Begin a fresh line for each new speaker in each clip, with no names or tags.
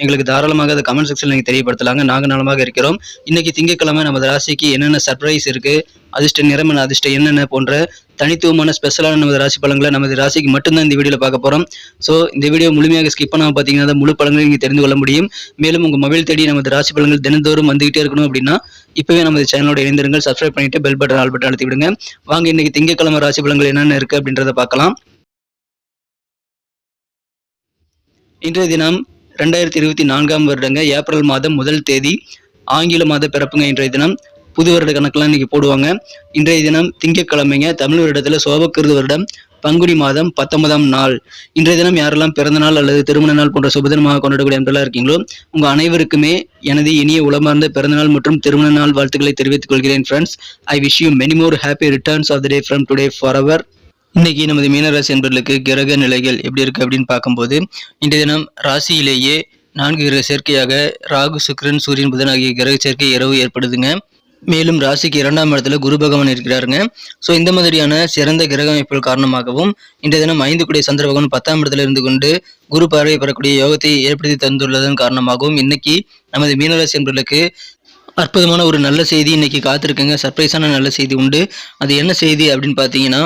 எங்களுக்கு தாராளமாக அதை கமெண்ட் செக்ஷனில் நீங்கள் தெரியப்படுத்தலாங்க. நாங்கள் நலமாக இருக்கிறோம். இன்னைக்கு திங்கட்கிழமை நமது ராசிக்கு என்னென்ன சர்ப்ரைஸ் இருக்குது அதிர்ஷ்ட நிறம் அதிர்ஷ்ட அதிர்ஷ்டம் என்னென்ன போன்ற தனித்துவமான ஸ்பெஷலான நமது ராசி பலன்களை நமது ராசிக்கு மட்டும்தான் இந்த வீடியோவில் பார்க்க போகிறோம் ஸோ இந்த வீடியோ முழுமையாக ஸ்கிப் பண்ணாமல் பார்த்தீங்கன்னா முழு பலன்களை நீங்கள் தெரிந்து கொள்ள முடியும். மேலும் உங்கள் மொபைல் தேடி நமது ராசி பலன்கள் தினந்தோறும் வந்துகிட்டே இருக்கணும் அப்படின்னா இப்போவே நமது சேனலோட இணைந்திருங்கள். சப்ஸ்கிரைப் பண்ணிட்டு பெல் பட்டன் ஆல் பட்டன் அழுத்தி விடுங்க. வாங்க இன்னைக்கு திங்கட்கிழமை ராசி பலன்கள் என்னென்ன இருக்குது அப்படின்றத பார்க்கலாம். இன்றைய தினம் ரெண்டாயிரத்தி இருபத்தி நான்காம் வருடங்க ஏப்ரல் மாதம் முதல் தேதி ஆங்கில மாத பிறப்புங்க இன்றைய தினம். புது வருட கணக்கெல்லாம் இன்னைக்கு போடுவாங்க. இன்றைய தினம் திங்கட்கிழமைங்க தமிழ் வருடத்தில் சோபக்கிருது வருடம் பங்குனி மாதம் பத்தொன்பதாம் நாள். இன்றைய தினம் யாரெல்லாம் பிறந்த நாள் அல்லது திருமண நாள் போன்ற சுபதினமாக கொண்டாடக்கூடிய அன்பெல்லாம் இருக்கீங்களோ உங்கள் அனைவருக்குமே எனது இனிய உளமார்ந்த பிறந்தநாள் மற்றும் திருமண நாள் வாழ்த்துக்களை தெரிவித்துக் கொள்கிறேன் friends I wish you many more happy returns of the day from today for our இன்னைக்கு நமது மீனராசி என்பர்களுக்கு கிரக நிலைகள் எப்படி இருக்கு அப்படின்னு பார்க்கும்போது இன்றைய தினம் ராசியிலேயே நான்கு கிரக சேர்க்கையாக ராகு சுக்கிரன் சூரியன் புதன் ஆகிய கிரக சேர்க்கை இரவு ஏற்படுதுங்க. மேலும் ராசிக்கு இரண்டாம் இடத்துல குரு பகவான் இருக்கிறாருங்க. ஸோ இந்த மாதிரியான சிறந்த கிரக அமைப்புகள் காரணமாகவும் இன்றைய தினம் ஐந்து கூடிய சந்திர பகவான் பத்தாம் இடத்துல இருந்து கொண்டு குரு பார்வை பெறக்கூடிய யோகத்தை ஏற்படுத்தி தந்துள்ளதன் காரணமாகவும் இன்னைக்கு நமது மீனராசி என்பர்களுக்கு அற்புதமான ஒரு நல்ல செய்தி இன்னைக்கு காத்திருக்குங்க. சர்ப்ரைஸான நல்ல செய்தி உண்டு. அது என்ன செய்தி அப்படின்னு பார்த்தீங்கன்னா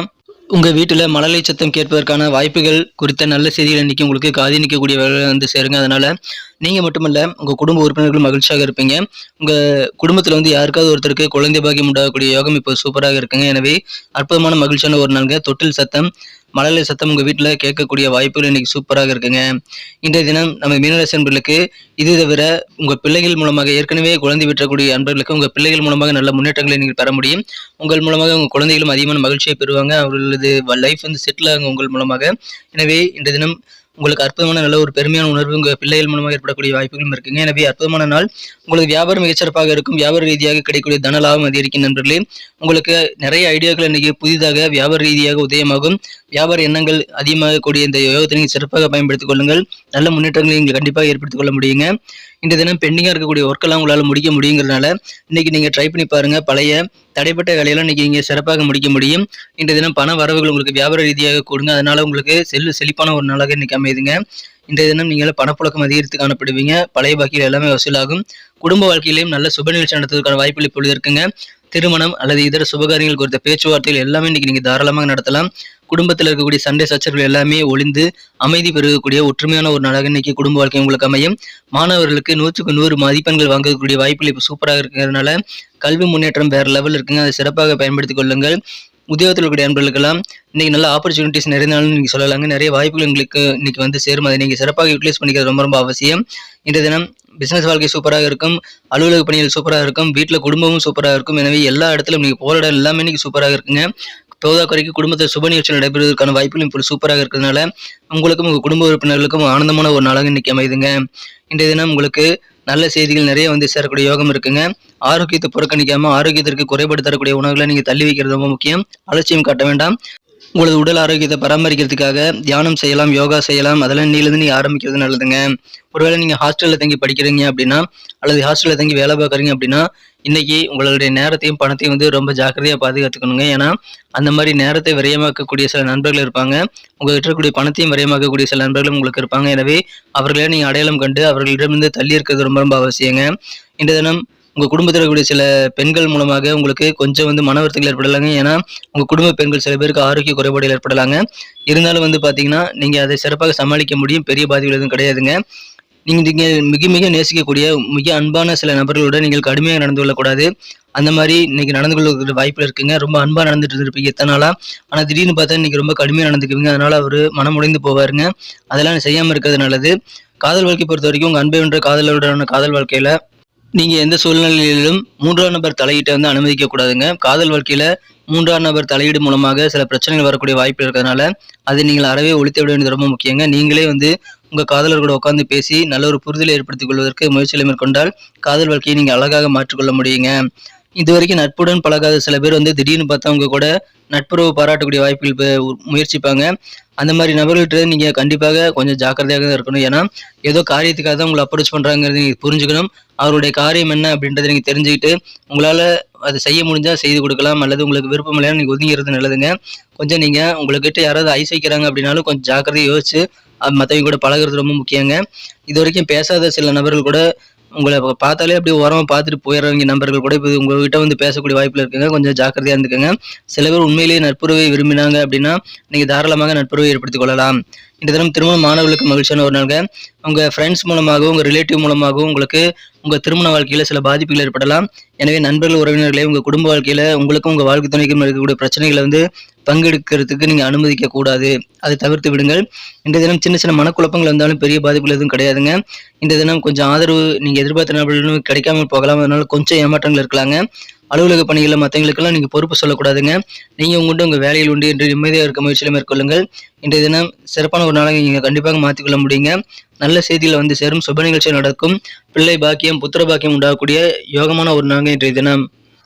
உங்கள் வீட்டில் மழலை சத்தம் கேட்பதற்கான வாய்ப்புகள் குறித்த நல்ல செய்திகள் இன்னைக்கு உங்களுக்கு காதி நிற்கக்கூடிய வேலை வந்து சேருங்க. அதனால் நீங்கள் மட்டுமல்ல உங்கள் குடும்ப உறுப்பினர்கள் மகிழ்ச்சியாக இருப்பீங்க. உங்கள் குடும்பத்தில் வந்து யாருக்காவது ஒருத்தருக்கு குழந்தை பாக்கியம் உண்டாகக்கூடிய யோகம் இப்போ சூப்பராக இருக்குங்க. எனவே அற்புதமான மகிழ்ச்சியான ஒரு நாளுங்க. தொட்டில் சத்தம் மழலை சத்தம் உங்கள் வீட்டில் கேட்கக்கூடிய வாய்ப்புகள் இன்றைக்கி சூப்பராக இருக்குங்க. இன்றைய தினம் நம்ம மீனராசி அன்பர்களுக்கு இது தவிர உங்கள் பிள்ளைகள் மூலமாக ஏற்கனவே குழந்தை விற்றக்கூடிய அன்பர்களுக்கு உங்கள் பிள்ளைகள் மூலமாக நல்ல முன்னேற்றங்களை நீங்கள் பெற முடியும். உங்கள் மூலமாக உங்கள் குழந்தைகளும் அதிகமான மகிழ்ச்சியை பெறுவாங்க. அவர்களது லைஃப் வந்து செட்டில் ஆகும் உங்கள் மூலமாக. எனவே இன்றைய தினம் உங்களுக்கு அற்புதமான நல்ல ஒரு பெருமையான உணர்வு உங்கள் பிள்ளைகள் மூலமாக ஏற்படக்கூடிய வாய்ப்புகளும் இருக்குங்க. எனவே அற்புதமான நாள். உங்களுக்கு வியாபாரம் மிகச்சிறப்பாக இருக்கும். வியாபார ரீதியாக கிடைக்கக்கூடிய தன லாபம் அதிகரிக்கும் நண்பர்களே. உங்களுக்கு நிறைய ஐடியாக்கள் இன்றைக்கி புதிதாக வியாபார ரீதியாக உதயமாகும். வியாபார எண்ணங்கள் அதிகமாக கூடிய இந்த யோகத்தை நீங்கள் சிறப்பாக பயன்படுத்திக் கொள்ளுங்கள். நல்ல முன்னேற்றங்களை நீங்கள் கண்டிப்பாக ஏற்படுத்திக் கொள்ள முடியுங்க. இந்த தினம் பெண்டிங்காக இருக்கக்கூடிய ஒர்க்கெல்லாம் உங்களால் முடிக்க முடியுங்கிறதுனால இன்னைக்கு நீங்கள் ட்ரை பண்ணி பாருங்கள் பழைய தடைப்பட்ட வேலையெல்லாம் இன்னைக்கு நீங்கள் சிறப்பாக முடிக்க முடியும். இந்த தினம் பண வரவுகள் உங்களுக்கு வியாபார ரீதியாக கொடுங்க. அதனால் உங்களுக்கு செல்லு செழிப்பான ஒரு நாளாக இன்றைக்கி அமையுதுங்க. இன்றைய தினம் நீங்கள் பணப்புழக்கம் அதிகரித்து காணப்படுவீங்க. பழைய பாக்கியில் எல்லாமே வசூலாகும். குடும்ப வாழ்க்கையிலையும் நல்ல சுப நிகழ்ச்சி நடத்துவதற்கான வாய்ப்புகள் இப்பொழுது இருக்குங்க. திருமணம் அல்லது இதர சுபகாரியங்கள் குறித்த பேச்சுவார்த்தைகள் எல்லாமே இன்றைக்கி நீங்கள் தாராளமாக நடத்தலாம். குடும்பத்தில் இருக்கக்கூடிய சண்டை சச்சரவுகள் எல்லாமே ஒளிந்து அமைதி பெருகக்கூடிய ஒற்றுமையான ஒரு நாளாக இன்னைக்கு குடும்ப வாழ்க்கை உங்களுக்கு அமையும். மாணவர்களுக்கு நூற்றுக்கு நூறு மதிப்பெண்கள் வாங்கக்கூடிய வாய்ப்புகள் இப்போ சூப்பராக இருக்கிறதுனால கல்வி முன்னேற்றம் வேற லெவல் இருக்குங்க. அதை சிறப்பாக பயன்படுத்திக் கொள்ளுங்கள். உத்தியோகத்தில் இருக்கக்கூடிய நண்பர்களுக்கெல்லாம் இன்னைக்கு நல்ல ஆப்பர்ச்சுனிட்டிஸ் நிறைய நாள் நீங்கள் சொல்லலாங்க. நிறைய வாய்ப்புகள் உங்களுக்கு இன்னைக்கு வந்து சேரும். அதை நீங்கள் சிறப்பாக யூட்டிலைஸ் பண்ணிக்கிறது ரொம்ப ரொம்ப அவசியம். இன்றைய தினம் பிசினஸ் வாழ்க்கை சூப்பராக இருக்கும். அலுவலக பணிகள் சூப்பராக இருக்கும். வீட்டில் குடும்பமும் சூப்பராக இருக்கும். எனவே எல்லா இடத்துலையும் நீங்கள் போகிற இடம் எல்லாமே இன்னைக்கு சூப்பராக இருக்குங்க. தோதா குடும்பத்தில் சுப நிகழ்ச்சி நடைபெறுவதற்கான வாய்ப்புகள் இப்போ சூப்பராக இருக்கிறதுனால உங்களுக்கும் உங்கள் குடும்ப உறுப்பினர்களுக்கும் ஆனந்தமான ஒரு நாளாக இன்னைக்கு அமைதுங்க. இன்றைய தினம் உங்களுக்கு நல்ல செய்திகள் நிறைய வந்து சேரக்கூடிய யோகம் இருக்குங்க. ஆரோக்கியத்தை புறக்கணிக்காம ஆரோக்கியத்திற்கு குறைபாடு தரக்கூடிய உணவுகளை நீங்க தள்ளி வைக்கிறது ரொம்ப முக்கியம். அலட்சியம் காட்ட வேண்டாம். உங்களது உடல் ஆரோக்கியத்தை பராமரிக்கிறதுக்காக தியானம் செய்யலாம் யோகா செய்யலாம். அதெல்லாம் இன்னிலிருந்து நீ ஆரம்பிக்கிறது நல்லதுங்க. ஒருவேளை நீங்கள் ஹாஸ்டலில் தங்கி படிக்கிறீங்க அப்படின்னா அல்லது ஹாஸ்டலில் தங்கி வேலை பார்க்குறீங்க அப்படின்னா இன்னைக்கு உங்களுடைய நேரத்தையும் பணத்தையும் வந்து ரொம்ப ஜாக்கிரதையாக பாதுகாத்துக்கணுங்க. ஏன்னா அந்த மாதிரி நேரத்தை விரயமாக்கக்கூடிய சில நண்பர்கள் இருப்பாங்க. உங்ககிட்ட இருக்கக்கூடிய பணத்தையும் விரயமாக்கக்கூடிய சில நண்பர்களும் உங்களுக்கு இருப்பாங்க. எனவே அவர்களே நீங்கள் அடையாளம் கண்டு அவர்களிடமிருந்து தள்ளி இருக்கிறது ரொம்ப ரொம்ப அவசியங்க. இந்த தினம் உங்க குடும்பத்தில் இருக்கக்கூடிய சில பெண்கள் மூலமாக உங்களுக்கு கொஞ்சம் வந்து மன வருத்தங்கள் ஏற்படலாங்க. ஏன்னா உங்க குடும்ப பெண்கள் சில பேருக்கு ஆரோக்கிய குறைபாடுகள் ஏற்படலாங்க. இருந்தாலும் வந்து பாத்தீங்கன்னா நீங்க அதை சிறப்பாக சமாளிக்க முடியும். பெரிய பாதிப்புகள் எதுவும் கிடையாதுங்க. நீங்க நீங்க மிக மிக நேசிக்கக்கூடிய மிக அன்பான சில நபர்களுடன் நீங்கள் கடுமையாக நடந்து கொள்ளக்கூடாது. அந்த மாதிரி இன்னைக்கு நடந்து கொள்ள வாய்ப்பில் இருக்குங்க. ரொம்ப அன்பா நடந்துட்டு இருந்திருப்பீங்க எத்தனை நாளா. ஆனா திடீர்னு பார்த்தா இன்னைக்கு ரொம்ப கடுமையா நடந்துக்குவீங்க. அதனால அவர் மனம் உடைந்து போவாருங்க. அதெல்லாம் செய்யாம இருக்கிறது நல்லது. காதல் வாழ்க்கை பொறுத்த வரைக்கும் உங்க அன்பை வென்ற காதலருடனான காதல் வாழ்க்கையில நீங்கள் எந்த சூழ்நிலையிலும் மூன்றாம் நபர் தலையீட்டை வந்து அனுமதிக்க கூடாதுங்க. காதல் வாழ்க்கையில் மூன்றாம் நபர் தலையீடு மூலமாக சில பிரச்சனைகள் வரக்கூடிய வாய்ப்பு இருக்கிறதுனால அதை நீங்கள் அறவே ஒழித்து விட வேண்டியது ரொம்ப முக்கியங்க. நீங்களே வந்து உங்கள் காதலர் கூட உட்காந்து பேசி நல்ல ஒரு புரிதலை ஏற்படுத்திக் கொள்வதற்கு முயற்சிகளை மேற்கொண்டால் காதல் வாழ்க்கையை நீங்கள் அழகாக மாற்றிக்கொள்ள முடியுங்க. இது வரைக்கும் நட்புடன் பழகாத சில பேர் வந்து திடீர்னு பார்த்தவங்க கூட நட்புறவு பாராட்டக்கூடிய வாய்ப்புகள் முயற்சிப்பாங்க. அந்த மாதிரி நபர்கள்ட்ட நீங்கள் கண்டிப்பாக கொஞ்சம் ஜாக்கிரதையாக தான் இருக்கணும். ஏன்னா ஏதோ காரியத்துக்காக தான் உங்களை அப்ரோச் பண்ணுறாங்கிறது நீங்கள் புரிஞ்சுக்கணும். அவருடைய காரியம் என்ன அப்படின்றத நீங்கள் தெரிஞ்சுக்கிட்டு உங்களால் அதை செய்ய முடிஞ்சால் செய்து கொடுக்கலாம். அல்லது உங்களுக்கு விருப்பம் இல்லையா நீங்கள் ஒதுங்கிறது நல்லதுங்க. கொஞ்சம் நீங்கள் உங்கள்கிட்ட யாராவது ஐஸ் வைக்கிறாங்க அப்படின்னாலும் கொஞ்சம் ஜாக்கிரதையை யோசிச்சு மற்றவங்க கூட பழகுறது ரொம்ப முக்கியங்க. இது வரைக்கும் பேசாத சில நபர்கள் கூட உங்களை பார்த்தாலே அப்படியே ஓரமாக பார்த்துட்டு போயிடுறவங்க நண்பர்கள் கூட இப்போ உங்ககிட்ட வந்து பேசக்கூடிய வாய்ப்பில் இருக்குங்க. கொஞ்சம் ஜாக்கிரதையாக இருந்துக்கோங்க. சில பேர் உண்மையிலேயே நட்புறவை விரும்பினாங்க அப்படின்னா நீங்கள் தாராளமாக நட்புறவை ஏற்படுத்திக் கொள்ளலாம். இந்த தினம் திருமண மாணவர்களுக்கு மகிழ்ச்சியான ஒரு நாளுங்க. உங்கள் ஃப்ரெண்ட்ஸ் மூலமாகவும் உங்கள் ரிலேட்டிவ் மூலமாகவும் உங்களுக்கு உங்கள் திருமண வாழ்க்கையில் சில பாதிப்புகள் ஏற்படலாம். எனவே நண்பர்கள் உறவினர்களே உங்கள் குடும்ப வாழ்க்கையில் உங்களுக்கும் உங்கள் வாழ்க்கை துணைக்கும் இருக்கக்கூடிய பிரச்சனைகளை வந்து பங்கெடுக்கிறதுக்கு நீங்கள் அனுமதிக்க கூடாது. அதை தவிர்த்து விடுங்கள். இன்றைய தினம் சின்ன சின்ன மனக்குழப்பங்கள் வந்தாலும் பெரிய பாதிப்புகள் எதுவும் கிடையாதுங்க. இந்த தினம் கொஞ்சம் ஆதரவு நீங்கள் எதிர்பார்த்த நபர்களும் கிடைக்காம போகலாம். அதனால கொஞ்சம் ஏமாற்றங்கள் இருக்கலாங்க. அலுவலக பணிகளில் மற்றவங்களுக்கெல்லாம் நீங்கள் பொறுப்பு சொல்லக்கூடாதுங்க. நீங்கள் உங்கள்கிட்ட உங்கள் வேலையில் உண்டு என்று நிம்மதியாக இருக்க முயற்சியில் மேற்கொள்ளுங்கள். இன்றைய தினம் சிறப்பான ஒரு நாளாக நீங்கள் கண்டிப்பாக மாற்றிக்கொள்ள முடியுங்க. நல்ல செய்தியில் வந்து சேரும். சுப நிகழ்ச்சி நடக்கும். பிள்ளை பாக்கியம் புத்திர பாக்கியம் உண்டாகக்கூடிய யோகமான ஒரு நாளாக இன்றைய தினம்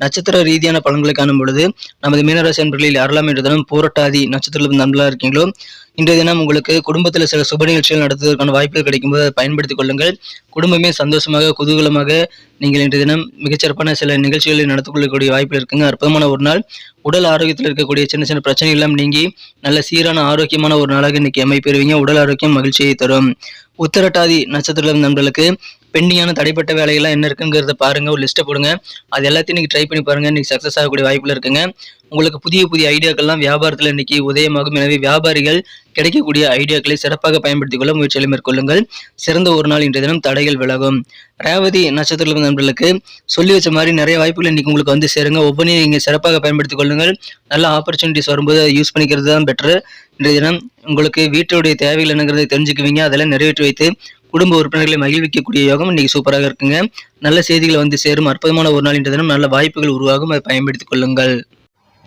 நட்சத்திர ரீதியான பலன்களை காணும் பொழுது நமது மீனராசி அன்பர்களில் யாரெல்லாம் என்ற தினம் போராட்டாதி நட்சத்திரத்தில் நண்பர்களாக இருக்கீங்களோ இன்றைய தினம் உங்களுக்கு குடும்பத்தில் சில சுப நிகழ்ச்சிகள் நடத்துவதற்கான வாய்ப்புகள் கிடைக்கும்போது அதை பயன்படுத்திக் கொள்ளுங்கள். குடும்பமே சந்தோஷமாக குதூகலமாக நீங்கள் இன்றைய தினம் மிகச்சிறப்பான சில நிகழ்ச்சிகளை நடத்தி கொள்ளக்கூடிய வாய்ப்புகள் இருக்குங்க. அற்புதமான ஒரு நாள். உடல் ஆரோக்கியத்தில் இருக்கக்கூடிய சின்ன சின்ன பிரச்சனைகள் எல்லாம் நீங்கி நல்ல சீரான ஆரோக்கியமான ஒரு நாளாக இன்னைக்கு அமைப்பெறுவீங்க. உடல் ஆரோக்கியம் மகிழ்ச்சியை தரும். உத்தரட்டாதி நட்சத்திரம் நண்பர்களுக்கு பெண்டிங்கான தடைப்பட்ட வேலைகள்லாம் என்ன இருக்குங்கிறத பாருங்க ஒரு லிஸ்ட்டை போடுங்க. அது எல்லாத்தையும் இன்னைக்கு ட்ரை பண்ணி பாருங்க இன்னைக்கு சக்ஸஸ் ஆகக்கூடிய வாய்ப்பில் இருக்குங்க. உங்களுக்கு புதிய புதிய ஐடியாக்கள்லாம் வியாபாரத்தில் இன்னைக்கு உதயமாகும். எனவே வியாபாரிகள் கிடைக்கக்கூடிய ஐடியாக்களை சிறப்பாக பயன்படுத்திக் கொள்ள முயற்சிகளை மேற்கொள்ளுங்கள். சிறந்த ஒரு நாள் இன்றைய தினம் தடைகள் விலகும். ரேவதி நட்சத்திர நண்பர்களுக்கு சொல்லி வச்ச மாதிரி நிறைய வாய்ப்புகள் இன்னைக்கு உங்களுக்கு வந்து சேருங்க. ஒவ்வொன்றையும் நீங்கள் சிறப்பாக பயன்படுத்திக் கொள்ளுங்கள். நல்ல ஆப்பர்ச்சுனிட்டிஸ் வரும்போது அதை யூஸ் பண்ணிக்கிறது தான் பெட்டர் இன்றைய தினம் உங்களுக்கு வீட்டுடைய தேவைகள் என்னங்கிறத தெரிஞ்சுக்குவீங்க. அதெல்லாம் நிறைவேற்றி வைத்து குடும்ப உறுப்பினர்களை மகிழ்விக்கக்கூடிய யோகம் இன்னைக்கு சூப்பராக இருக்குங்க. நல்ல செய்திகள் வந்து சேரும். அற்புதமான ஒரு நாள் இன்றைய தினம். நல்ல வாய்ப்புகள் உருவாகும். அதை பயன்படுத்திக் கொள்ளுங்கள்.